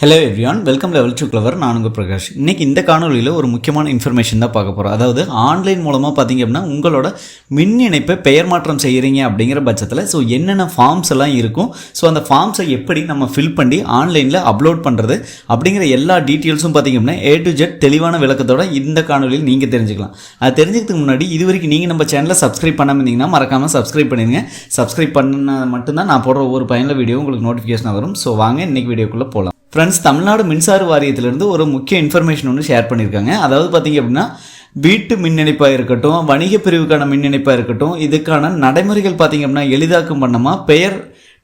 Hello everyone welcome level to clever நான் உங்கள் பிரகாஷ். இன்றைக்கி இந்த காணொலியில் ஒரு முக்கியமான இன்ஃபர்மேஷன் தான் பார்க்க போகிறோம் அதாவது ஆன்லைன் மூலமாக பார்த்தீங்க அப்படின்னா உங்களோட மின் இணைப்பை பெயர் மாற்றம் செய்கிறீங்க அப்படிங்கிற பட்சத்தில் ஸோ என்னென்ன ஃபார்ம்ஸ் எல்லாம் இருக்கும்? ஸோ அந்த ஃபார்ம்ஸை எப்படி நம்ம ஃபில் பண்ணி ஆன்லைனில் அப்லோட் பண்ணுறது அப்படிங்கிற எல்லா டீட்டெயில்ஸும் பார்த்தீங்க அப்படின்னா ஏ டு ஜெட் தெளிவான விளக்கத்தோட இந்த காணொலியில் நீங்கள் தெரிஞ்சுக்கலாம். அது தெரிஞ்சதுக்கு முன்னாடி இது வரைக்கும் நீங்கள் நம்ம சேனலை சப்ஸ்கிரைப் பண்ணாமல் இருந்தீங்கன்னா மறக்காமல் சப்ஸ்கிரைப் பண்ணிடுங்க. சப்ஸ்கிரைப் பண்ண மட்டும்தான் நான் போடுற ஒவ்வொரு பயனில் வீடியோ உங்களுக்கு நோட்டிஃபிகேஷன் வரும். ஸோ வாங்க இன்றைக்கி வீடியோக்குள்ளே போகலாம் ஃப்ரெண்ட்ஸ் தமிழ்நாடு மின்சார வாரியத்திலேருந்து ஒரு முக்கிய இன்ஃபர்மேஷன் ஒன்று ஷேர் பண்ணியிருக்காங்க. அதாவது பார்த்தீங்க அப்படின்னா வீட்டு மின் இணைப்பாக இருக்கட்டும் வணிக பிரிவுக்கான மின் இணைப்பாக இருக்கட்டும் இதுக்கான நடைமுறைகள் பார்த்தீங்க அப்படின்னா எளிதாக்கும் பண்ணமாக பெயர்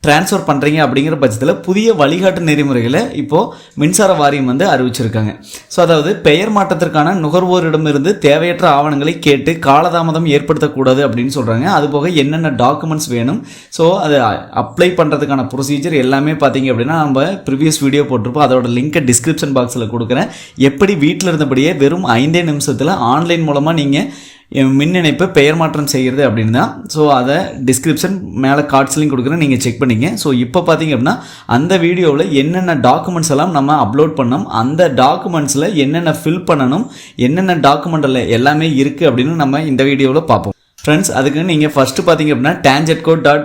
ட்ரான்ஸ்ஃபர் பண்ணுறீங்க அப்படிங்கிற பட்சத்தில் புதிய வழிகாட்டு நெறிமுறைகளை இப்போது மின்சார வாரியம் வந்து அறிவிச்சிருக்காங்க. ஸோ அதாவது பெயர் மாற்றத்திற்கான நுகர்வோரிடமிருந்து தேவையற்ற ஆவணங்களை கேட்டு காலதாமதம் ஏற்படுத்தக்கூடாது அப்படின்னு சொல்கிறாங்க அதுபோக என்னென்ன டாக்குமெண்ட்ஸ் வேணும்? ஸோ அதை அப்ளை பண்ணுறதுக்கான ப்ரொசீஜர் எல்லாமே பார்த்தீங்க அப்படின்னா நம்ம ப்ரிவியஸ் வீடியோ போட்டிருப்போம். அதோட லிங்க்கை டிஸ்கிரிப்ஷன் பாக்ஸில் கொடுக்குறேன். எப்படி வீட்டில் இருந்தபடியே வெறும் ஐந்தே நிமிஷத்தில் ஆன்லைன் மூலமாக நீங்கள் மின் இணைப்பை பெயர் மாற்றம் செய்கிறது அப்படின்னு தான். ஸோ அதை டிஸ்கிரிப்ஷன் மேலே கார்ட்ஸ்லையும் கொடுக்குறேன். நீங்கள் செக் பண்ணிங்க. ஸோ இப்போ பார்த்தீங்க அப்படின்னா அந்த வீடியோவில் என்னென்ன டாக்குமெண்ட்ஸ் எல்லாம் நம்ம அப்லோட் பண்ணோம் அந்த டாக்குமெண்ட்ஸில் என்னென்ன ஃபில் பண்ணணும் என்னென்ன டாக்குமெண்ட்டில் எல்லாமே இருக்குது அப்படின்னு நம்ம இந்த வீடியோவில் பார்ப்போம். ஃப்ரெண்ட்ஸ் அதுக்கு நீங்கள் ஃபஸ்ட்டு பார்த்தீங்க அப்படின்னா Tangedco dot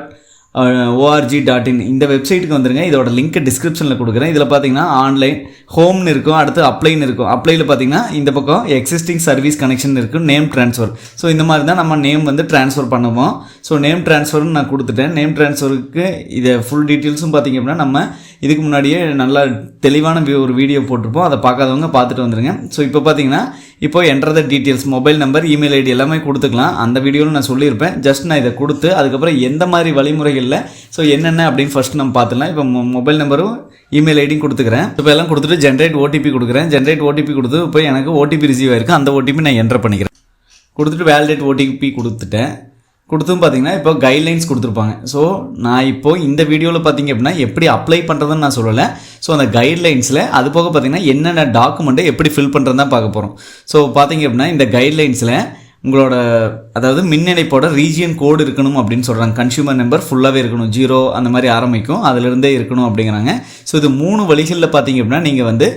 org dot in இந்த வெப்சைட்டுக்கு வந்துருங்க. இதோட லிங்க் டிஸ்கிரிப்ஷனில் கொடுக்குறேன். இதில் பார்த்தீங்கன்னா ஆன்லைன் ஹோம்னு இருக்கும் அடுத்து அப்ளைன்னு இருக்கும். அப்ளையில் பார்த்தீங்கன்னா இந்த பக்கம் எக்ஸிஸ்டிங் சர்வீஸ் கனெக்ஷன் இருக்கும் நேம் ட்ரான்ஸ்ஃபர் ஸோ இந்த மாதிரி தான் நம்ம நேம் வந்து ட்ரான்ஸ்ஃபர் பண்ணுவோம். ஸோ நேம் ட்ரான்ஸ்ஃபர்னு நான் கொடுத்துட்டேன். நேம் ட்ரான்ஸ்ஃபருக்கு இதை ஃபுல் டீட்டெயில்ஸும் பார்த்தீங்க அப்படின்னா நம்ம இதுக்கு முன்னாடியே நல்லா தெளிவான ஒரு வீடியோ போட்டிருப்போம். அதை பார்க்காதவங்க பார்த்துட்டு வந்துருங்க. ஸோ இப்போ பார்த்தீங்கன்னா இப்போ என்ட்ரத details mobile number email ID எல்லாமே கொடுத்துக்கலாம். அந்த வீடியோவில் நான் சொல்லியிருப்பேன். ஜஸ்ட் நான் இதை கொடுத்து அதுக்கப்புறம் எந்த மாதிரி வழிமுறைகளில் ஸோ என்னென்ன அப்படின்னு ஃபஸ்ட் நம்ம பார்த்துலாம் இப்போ மொபைல் நம்பரும் இமெயில் ஐடியும் கொடுத்துக்கிறேன். இப்போ எல்லாம் கொடுத்துட்டு ஜென்ரேட் ஓடிபி கொடுக்குறேன். ஜென்ரேட் ஓடிபி கொடுத்து இப்போ எனக்கு ஓடிபி ரிசீவ் ஆயிருக்கு. அந்த ஓடிபி நான் என்டர் பண்ணிக்கிறேன். கொடுத்துட்டு வேலிடேட் ஓடிபி கொடுத்துட்டேன். கொடுத்தும் பார்த்தீங்கன்னா இப்போ கைட்லைன்ஸ் கொடுத்துருப்பாங்க. ஸோ நான் இப்போ இந்த வீடியோவில் பார்த்தீங்க அப்படின்னா எப்படி அப்ளை பண்ணுறதுன்னு நான் சொல்லலை. ஸோ அந்த கைட்லைன்ஸில் அது போக பார்த்தீங்கன்னா என்னென்ன டாக்குமெண்ட்டை எப்படி ஃபில் பண்ணுறது தான் பார்க்க போகிறோம் ஸோ பார்த்தீங்க அப்படின்னா இந்த கைட்லைன்ஸில் உங்களோட அதாவது மின் இணைப்போட ரீஜியன் கோடு இருக்கணும் அப்படின்னு சொல்கிறாங்க கன்சியூமர் நம்பர் ஃபுல்லாகவே இருக்கணும். ஜீரோ அந்த மாதிரி ஆரம்பிக்கும். அதிலிருந்தே இருக்கணும் அப்படிங்கிறாங்க. ஸோ இது மூணு வழிகளில் பார்த்தீங்க அப்படின்னா நீங்கள் வந்து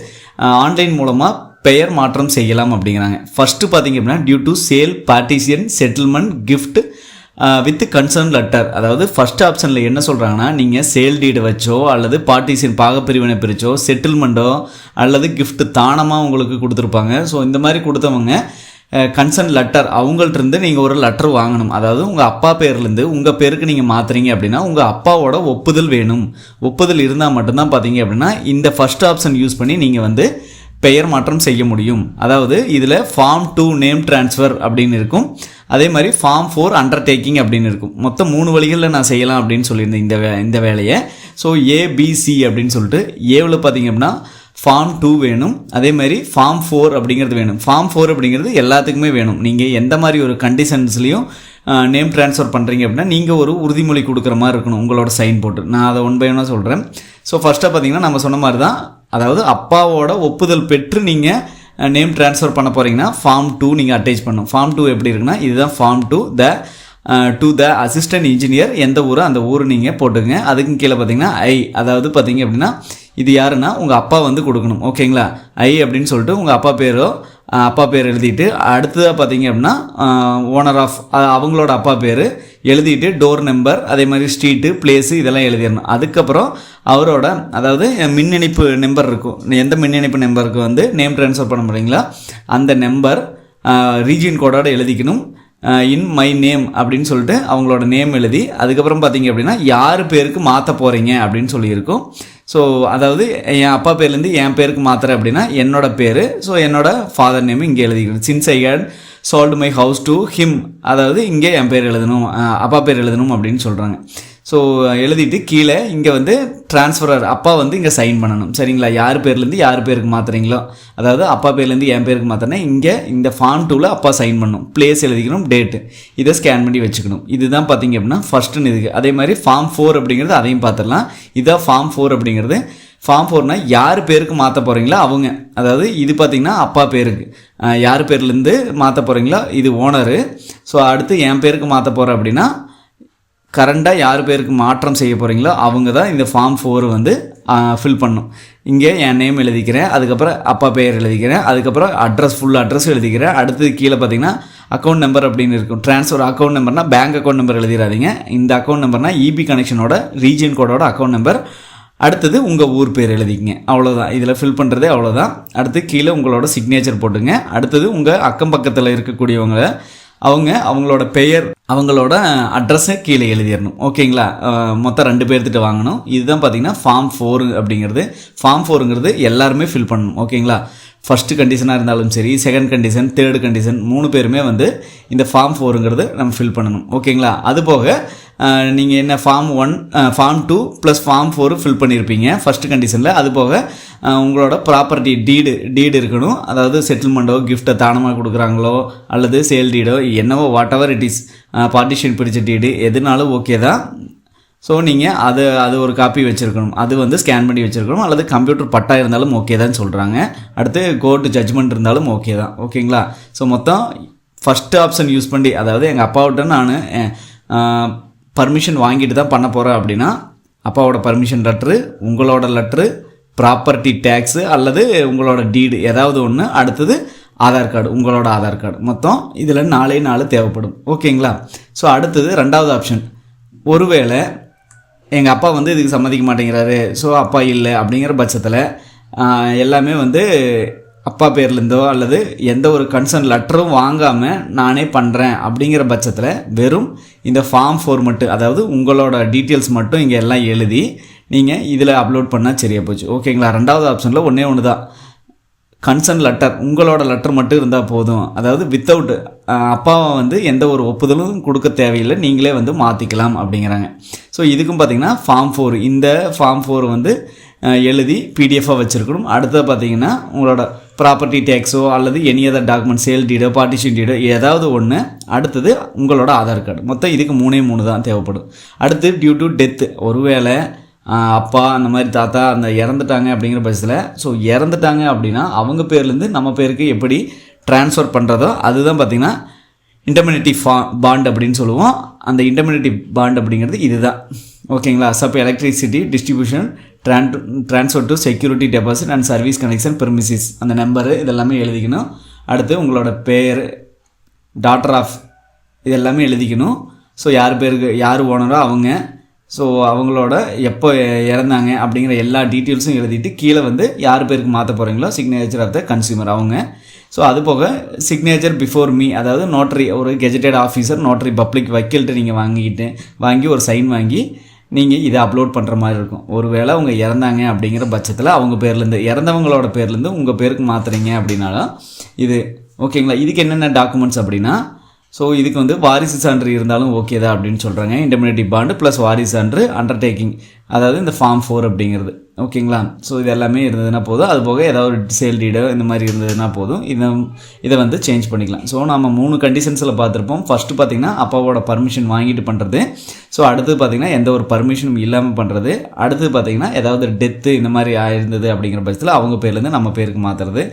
ஆன்லைன் மூலமாக பெயர் மாற்றம் செய்யலாம் அப்படிங்கிறாங்க. ஃபஸ்ட்டு பார்த்தீங்க அப்படின்னா due to sale partition settlement gift with concern letter அதாவது ஃபர்ஸ்ட் ஆப்ஷனில் என்ன சொல்கிறாங்கன்னா நீங்கள் சேல் டீடு வச்சோ அல்லது பார்ட்டிசியன் பாகப்பிரிவினை பிரிச்சோ செட்டில்மெண்ட்டோ அல்லது கிஃப்ட் தானமாக உங்களுக்கு கொடுத்துருப்பாங்க. ஸோ இந்த மாதிரி கொடுத்தவங்க கன்சர்ன் லெட்டர் அவங்கள்ட்ட நீங்கள் ஒரு லெட்டர் வாங்கணும். அதாவது உங்கள் அப்பா பேர்லேருந்து உங்கள் பேருக்கு நீங்கள் மாற்றுறீங்க அப்படின்னா உங்கள் அப்பாவோட ஒப்புதல் வேணும். ஒப்புதல் இருந்தால் மட்டும்தான் பார்த்தீங்க அப்படின்னா இந்த ஃபர்ஸ்ட் ஆப்ஷன் யூஸ் பண்ணி நீங்கள் வந்து பெயர் மாற்றம் செய்ய முடியும். அதாவது இதில் ஃபார்ம் டூ நேம் ட்ரான்ஸ்ஃபர் அப்படின்னு இருக்கும். அதே மாதிரி ஃபார்ம் ஃபோர் அண்டர்டேக்கிங் அப்படின்னு இருக்கும். மொத்தம் மூணு வழிகளில் நான் செய்யலாம் அப்படின்னு சொல்லியிருந்தேன் இந்த வே இந்த வேலையை. ஸோ ஏபிசி அப்படின்னு சொல்லிட்டு ஏவில் பார்த்தீங்க அப்படின்னா ஃபார்ம் டூ வேணும். அதே மாதிரி ஃபார்ம் ஃபோர் அப்படிங்கிறது வேணும். ஃபார்ம் ஃபோர் அப்படிங்கிறது எல்லாத்துக்குமே வேணும். நீங்கள் எந்த மாதிரி ஒரு கண்டிஷன்ஸ்லையும் நேம் ட்ரான்ஸ்ஃபர் பண்ணுறீங்க அப்படின்னா நீங்கள் ஒரு உறுதிமொழி கொடுக்குற மாதிரி இருக்கணும் உங்களோட சைன் போட்டு. நான் அதை ஒன் பை ஒன்னாக சொல்கிறேன் ஸோ ஃபஸ்ட்டாக பார்த்தீங்கன்னா நம்ம சொன்ன மாதிரி தான் அதாவது அப்பாவோட ஒப்புதல் பெற்று நீங்கள் நேம் ட்ரான்ஸ்ஃபர் பண்ண போகிறீங்கன்னா ஃபார்ம் டூ நீங்கள் அட்டேச் பண்ணும் ஃபார்ம் டூ எப்படி இருக்குன்னா இதுதான் form two the to the assistant engineer எந்த ஊரோ அந்த ஊர் நீங்கள் போட்டுக்கங்க. அதுக்கும் கீழே பார்த்தீங்கன்னா ஐ அதாவது பார்த்தீங்க அப்படின்னா இது யாருன்னா உங்கள் அப்பா வந்து கொடுக்கணும். ஓகேங்களா ஐ அப்படின்னு சொல்லிட்டு உங்கள் அப்பா பேரோ அப்பா பேர் எழுதிட்டு அடுத்ததாக பார்த்தீங்க அப்படின்னா ஓனர் ஆஃப் அவங்களோட அப்பா பேர் எழுதிட்டு டோர் நம்பர் அதே மாதிரி ஸ்ட்ரீட்டு பிளேஸு இதெல்லாம் எழுதிடணும். அதுக்கப்புறம் அவரோட அதாவது மின் இணைப்பு நம்பர் இருக்கும். எந்த மின் இணைப்பு நம்பருக்கு வந்து நேம் ட்ரான்ஸ்ஃபர் பண்ண முடியுங்களா? அந்த நம்பர் ரீஜியன் கோடோட எழுதிக்கணும். இன் மை நேம் அப்படின்னு சொல்லிட்டு அவங்களோட நேம் எழுதி அதுக்கப்புறம் பார்த்தீங்க அப்படின்னா யார் பேருக்கு மாற்ற போகிறீங்க அப்படின்னு சொல்லியிருக்கோம். ஸோ அதாவது என் அப்பா பேர்லேருந்து என் பேருக்கு மாத்திரை அப்படின்னா என்னோட பேர். ஸோ என்னோட ஃபாதர் நேம் இங்கே எழுதிக்கணும் since I had sold my house to him அதாவது இங்கே என் பேர் எழுதணும் அப்பா பேர் எழுதணும் அப்படின்னு சொல்கிறாங்க ஸோ எழுதிட்டு கீழே இங்கே வந்து ட்ரான்ஸ்ஃபரர் அப்பா வந்து இங்கே சைன் பண்ணணும். சரிங்களா? யார் பேர்லேருந்து யார் பேருக்கு மாற்றுறீங்களோ அதாவது அப்பா பேர்லேருந்து என் பேருக்கு மாற்றினா இங்கே இந்த ஃபார்ம் டூவில் அப்பா சைன் பண்ணணும். பிளேஸ் எழுதிக்கணும் டேட்டு இதை ஸ்கேன் பண்ணி வச்சுக்கணும். இதுதான் பார்த்தீங்க அப்படின்னா ஃபஸ்ட்டுன்னு இதுக்கு. அதே மாதிரி ஃபார்ம் ஃபோர் அப்படிங்கிறது அதையும் பார்த்துடலாம். இதான் ஃபார்ம் ஃபோர் அப்படிங்கிறது. ஃபார்ம் ஃபோர்னால் யார் பேருக்கு மாற்ற போகிறீங்களோ அவங்க. அதாவது இது பார்த்திங்கன்னா அப்பா பேருக்கு. யார் பேர்லேருந்து மாற்ற போகிறீங்களோ இது ஓனரு ஸோ அடுத்து என் பேருக்கு மாற்ற போகிறேன் அப்படின்னா கரண்டாக யார் பேருக்கு மாற்றம் செய்ய போகிறீங்களோ அவங்க தான் இந்த ஃபார்ம் ஃபோர் வந்து ஃபில் பண்ணும். இங்கே என் நேம் எழுதிக்கிறேன் அதுக்கப்புறம் அப்பா பெயர் எழுதிக்கிறேன் அதுக்கப்புறம் அட்ரஸ் ஃபுல் அட்ரஸ் எழுதிக்கிறேன். அடுத்தது கீழே பார்த்தீங்கன்னா அக்கௌண்ட் நம்பர் அப்படின்னு இருக்கும். ட்ரான்ஸ்ஃபர் அக்கௌண்ட் நம்பர்னா பேங்க் அக்கௌண்ட் நம்பர் எழுதிடாதீங்க இந்த அக்கௌண்ட் நம்பர்னா இபி கனெக்ஷனோட ரீஜியன் கோடோட அக்கௌண்ட் நம்பர் அடுத்தது உங்கள் ஊர் பேர் எழுதிக்கங்க. அவ்வளோதான் இதில் ஃபில் பண்ணுறதே அவ்வளோதான் அடுத்து கீழே உங்களோட சிக்னேச்சர் போட்டுங்க. அடுத்தது உங்கள் அக்கம் பக்கத்தில் இருக்கக்கூடியவங்களை அவங்க அவங்களோட பெயர் அவங்களோட அட்ரஸை கீழே எழுதிடணும். ஓகேங்களா? மொத்தம் ரெண்டு பேர்த்துட்டு வாங்கணும். இதுதான் பார்த்தீங்கன்னா ஃபார்ம் ஃபோர் அப்படிங்கிறது. ஃபார்ம் ஃபோருங்கிறது எல்லாருமே ஃபில் பண்ணணும். ஓகேங்களா? ஃபஸ்ட்டு கண்டிஷனாக இருந்தாலும் சரி செகண்ட் கண்டிஷன் தேர்டு கண்டிஷன் மூணு பேருமே வந்து இந்த ஃபார்ம் ஃபோருங்கிறது நம்ம ஃபில் பண்ணணும். ஓகேங்களா? அது போக நீங்கள் என்ன form one form two plus form four fill பண்ணியிருப்பீங்க ஃபஸ்ட்டு கண்டிஷனில் அது போக உங்களோட ப்ராப்பர்ட்டி டீடு டீடு இருக்கணும். அதாவது செட்டில்மெண்ட்டோ கிஃப்ட்டை தானமாக கொடுக்குறாங்களோ அல்லது சேல் டீடோ என்னவோ whatever it is partition பிடிச்ச டீடு எதுனாலும் ஓகே தான். ஸோ நீங்கள் அது அது ஒரு காப்பி வச்சுருக்கணும். அது வந்து ஸ்கேன் பண்ணி வச்சுருக்கணும். அல்லது கம்ப்யூட்டர் பட்டா இருந்தாலும் ஓகே தான் சொல்கிறாங்க அடுத்து கோர்ட்டு ஜட்ஜ்மெண்ட் இருந்தாலும் ஓகே தான். ஓகேங்களா ஸோ மொத்தம் ஃபஸ்ட்டு ஆப்ஷன் யூஸ் பண்ணி அதாவது எங்கள் அப்பாவிட்ட நான் பர்மிஷன் வாங்கிட்டு தான் பண்ண போகிறேன் அப்படின்னா அப்பாவோட பர்மிஷன் லெட்ரு உங்களோட லெட்ரு ப்ராப்பர்ட்டி டேக்ஸு அல்லது உங்களோட டீடு ஏதாவது ஒன்று அடுத்தது ஆதார் கார்டு உங்களோட ஆதார் கார்டு மொத்தம் இதில் நாலே நாலு தேவைப்படும். ஓகேங்களா? ஸோ அடுத்தது ரெண்டாவது ஆப்ஷன் ஒருவேளை எங்கள் அப்பா வந்து இதுக்கு சம்மதிக்க மாட்டேங்கிறாரு. ஸோ அப்பா இல்லை அப்படிங்கிற பட்சத்தில் எல்லாமே வந்து அப்பா பேர்லேருந்தோ அல்லது எந்த ஒரு கன்சர்ன் லெட்டரும் வாங்காமல் நானே பண்ணுறேன் அப்படிங்கிற பட்சத்தில் வெறும் இந்த ஃபார்ம் ஃபோர் மட்டும் அதாவது உங்களோட டீட்டெயில்ஸ் மட்டும் இங்கே எல்லாம் எழுதி நீங்கள் இதில் அப்லோட் பண்ணால் சரியாக போச்சு. ஓகேங்களா ரெண்டாவது ஆப்ஷனில் ஒன்றே ஒன்று தான் கன்சர்ன் லெட்டர் உங்களோட லெட்டர் மட்டும் இருந்தால் போதும். அதாவது வித்தவுட் அப்பாவை வந்து எந்த ஒரு ஒப்புதலும் கொடுக்க தேவையில்லை. நீங்களே வந்து மாற்றிக்கலாம் அப்படிங்கிறாங்க. ஸோ இதுக்கும் பார்த்தீங்கன்னா ஃபார்ம் ஃபோர் இந்த ஃபார்ம் ஃபோர் வந்து எழுதி பிடிஎஃபாக வச்சுருக்கணும். அடுத்தது பார்த்தீங்கன்னா உங்களோட ப்ராப்பர்ட்டி டேக்ஸோ அல்லது எனி அதர் டாக்குமெண்ட் சேல் டீடோ பார்ட்டிஷன் டீடோ ஏதாவது ஒன்று அடுத்தது உங்களோட ஆதார் கார்டு. மொத்தம் இதுக்கு மூணே மூணு தான் தேவைப்படும். அடுத்து டியூ டு டெத்து ஒருவேளை அப்பா அந்த மாதிரி தாத்தா அந்த இறந்துட்டாங்க அப்படிங்கிற பட்சத்தில் ஸோ இறந்துட்டாங்க அப்படின்னா அவங்க பேர்லேருந்து நம்ம பேருக்கு எப்படி ட்ரான்ஸ்ஃபர் பண்ணுறதோ அதுதான் பார்த்திங்கன்னா இன்டர்மினிட்டி ஃபா பாண்ட் அப்படின்னு சொல்லுவோம். அந்த இன்டர்மினிட்டி பாண்ட் அப்படிங்கிறது இதுதான். ஓகேங்களா? Sub electricity distribution tran transfer to security deposit and service connection premises அந்த நம்பரு இதெல்லாமே எழுதிக்கணும். அடுத்து உங்களோட பேர் டாட்டர் ஆஃப் இது எல்லாமே எழுதிக்கணும். ஸோ யார் பேருக்கு யார் ஓனரோ அவங்க. ஸோ அவங்களோட எப்போ இறந்தாங்க அப்படிங்கிற எல்லா டீட்டெயில்ஸும் எழுதிட்டு கீழே வந்து யார் பேருக்கு மாற்ற போகிறீங்களோ சிக்னேச்சர் ஆஃப் த கன்சியூமர் அவங்க. ஸோ அது போக சிக்னேச்சர் பிஃபோர் மீ அதாவது நோட்டரி ஒரு கெஜெட்டட் ஆஃபீஸர் நோட்டரி பப்ளிக் வக்கீல்கிட்ட நீங்கள் வாங்கிக்கிட்டு வாங்கி ஒரு சைன் வாங்கி நீங்கள் இதை அப்லோட் பண்ணுற மாதிரி இருக்கும். ஒருவேளை அவங்க இறந்தாங்க அப்படிங்கிற பட்சத்தில் அவங்க பேர்லேருந்து இறந்தவங்களோட பேர்லேருந்து உங்கள் பேருக்கு மாற்றுறீங்க அப்படின்னாலும் இது ஓகேங்களா? இதுக்கு என்னென்ன டாக்குமெண்ட்ஸ் அப்படின்னா ஸோ இதுக்கு வந்து வாரிசு சான்று இருந்தாலும் ஓகே தான் அப்படின்னு சொல்கிறாங்க இண்டமினிட்டி பாண்டு ப்ளஸ் வாரிசு சான்று அண்டர்டேக்கிங் அதாவது இந்த ஃபார்ம் ஃபோர் அப்படிங்கிறது. ஓகேங்களா? ஸோ இது எல்லாமே இருந்ததுன்னா போதும். அது போக ஏதாவது ஒரு சேல் டீடோ இந்த மாதிரி இருந்ததுன்னா போதும். இதை இதை வந்து சேஞ்ச் பண்ணிக்கலாம். ஸோ நம்ம மூணு கண்டிஷன்ஸில் பார்த்துருப்போம். ஃபஸ்ட்டு பார்த்திங்கன்னா அப்பாவோட பர்மிஷன் வாங்கிட்டு பண்ணுறது ஸோ அடுத்தது பார்த்தீங்கன்னா எந்த ஒரு பர்மிஷனும் இல்லாமல் பண்ணுறது அடுத்தது பார்த்தீங்கன்னா ஏதாவது டெத்து இந்த மாதிரி ஆயிருந்தது அப்படிங்கிற பட்சத்தில் அவங்க பேர்லேருந்து நம்ம பேருக்கு மாற்றுறது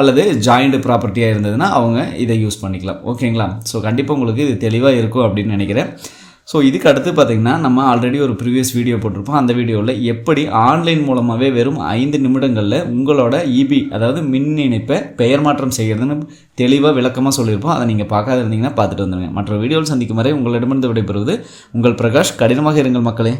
அல்லது ஜாயிண்ட் ப்ராப்பர்ட்டியாக இருந்ததுன்னா அவங்க இதை யூஸ் பண்ணிக்கலாம். ஓகேங்களா ஸோ கண்டிப்பாக உங்களுக்கு இது தெளிவாக இருக்கும் அப்படின்னு நினைக்கிறேன். ஸோ இதுக்கு அடுத்து பார்த்தீங்கன்னா நம்ம ஆல்ரெடி ஒரு ப்ரீவியஸ் வீடியோ போட்டிருப்போம். அந்த வீடியோவில் எப்படி ஆன்லைன் மூலமாகவே வெறும் ஐந்து நிமிடங்களில் உங்களோட இபி அதாவது மின் இணைப்பை பெயர் மாற்றம் செய்கிறதுன்னு தெளிவாக விளக்கமாக சொல்லியிருப்போம். அதை நீங்கள் பார்க்காத இருந்தீங்கன்னா பார்த்துட்டு வந்துடுங்க மற்ற வீடியோவில் சந்திக்கும் வரை உங்களிடமிருந்து விடைபெறுவது உங்கள் பிரகாஷ். கடினமாக இருங்கள் மக்களே.